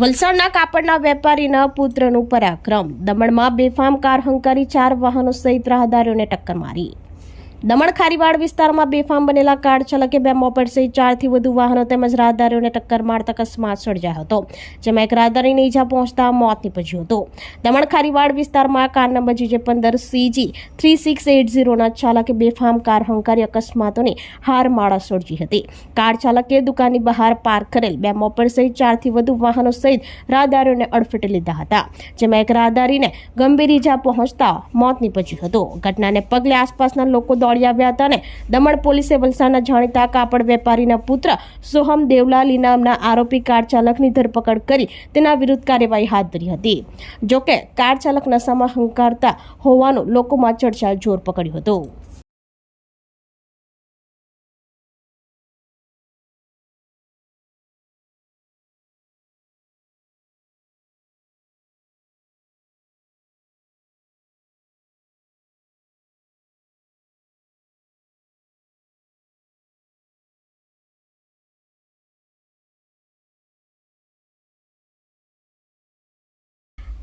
વલસાડના કાપડના વેપારીના પુત્રનું પરાક્રમ. દમણમાં બેફામ કાર હંકારી ચાર વાહનો સહિત રાહદારીઓને ટક્કર મારી. દમણ ખારીવાડ વિસ્તારમાં બેફામ બનેલા કાર ચાલકે બે મોપેડ સહિત ચારથી વધુ વાહનો તેમજ રાહદારીઓને ટક્કર મારતા અકસ્માત સર્જાયો હતો, જેમાં એક રાહદારીને ઈજા પહોંચતા મોત નીપજ્યું હતું. દમણ ખારીવાડ વિસ્તારમાં કાર નંબર જીજે પંદર સીજી થ્રી સિક્સ એટ ઝીરોના ચાલકે બેફામ કાર હંકારી અકસ્માતોની હારમાળા સર્જી હતી. કાર ચાલકે દુકાનની બહાર પાર્ક કરેલ બે મોપેડ સહિત ચારથી વધુ વાહનો સહિત રાહદારીઓને અડફેટે લીધા હતા, જેમાં એક રાહદારીને ગંભીર ઈજા પહોંચતા મોત નીપજ્યું હતું. ઘટનાને પગલે આસપાસના લોકો દોડી આવ્યા હતા અને દમણ પોલીસે વલસાડના જાણીતા કાપડ વેપારીના પુત્ર સોહમ દેવલાલી નામના આરોપી કાર ચાલકની ધરપકડ કરી તેના વિરુદ્ધ કાર્યવાહી હાથ ધરી હતી. જોકે કાર ચાલક નશામાં હંકારતા હોવાનું લોકોમાં ચર્ચા જોર પકડ્યું હતું.